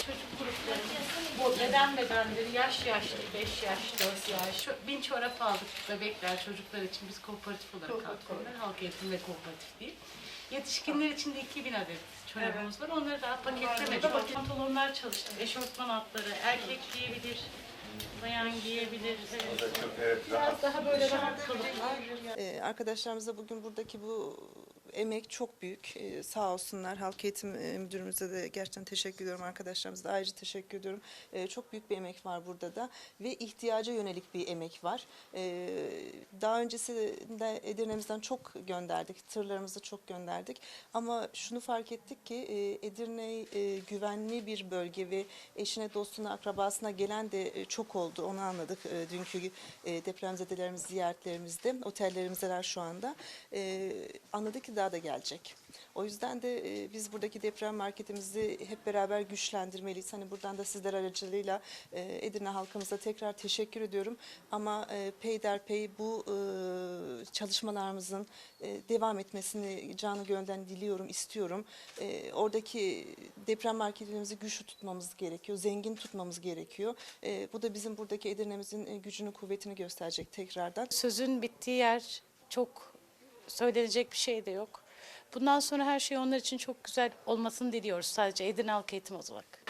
Çocuk grupları, bu beden bedenleri, yaş yaşlı, 5 yaş, 4 yaş. Şu- Bin çorap aldık bebekler, çocuklar için biz kooperatif olarak kalkıyorlar. Halk eğitim ve kooperatif değil. Yetişkinler için de 2000 adet çorabımız var. Onları daha paketlemedik. Pantolonlar çalıştık, eşofman altları, erkek giyebilir, bayan giyebilir. Evet. Biraz daha böyle rahat kalıplar. Ee, arkadaşlarımıza bugün buradaki bu emek çok büyük. Ee, sağ olsunlar. Halk Eğitim e, Müdürümüze de gerçekten teşekkür ediyorum. Arkadaşlarımıza da ayrıca teşekkür ediyorum. Ee, çok büyük bir emek var burada da ve ihtiyaca yönelik bir emek var. Ee, daha öncesinde Edirne'mizden çok gönderdik. Tırlarımızı çok gönderdik. Ama şunu fark ettik ki e, Edirne e, güvenli bir bölge ve eşine, dostuna, akrabasına gelen de e, çok oldu. Onu anladık e, dünkü e, depremzedelerimiz ziyaretlerimizde. Otellerimizdeler şu anda. E, anladık ki daha da gelecek. O yüzden de e, biz buradaki deprem marketimizi hep beraber güçlendirmeliyiz. Hani buradan da sizler aracılığıyla e, Edirne halkımıza tekrar teşekkür ediyorum. Ama e, peyderpey bu e, çalışmalarımızın e, devam etmesini canı gönülden diliyorum, istiyorum. E, oradaki deprem marketlerimizi güçlü tutmamız gerekiyor, zengin tutmamız gerekiyor. E, bu da bizim buradaki Edirne'mizin e, gücünü, kuvvetini gösterecek tekrardan. Sözün bittiği yer çok söylenecek bir şey de yok. Bundan sonra her şey onlar için çok güzel olmasını diliyoruz sadece Edirne Halk Eğitim olarak.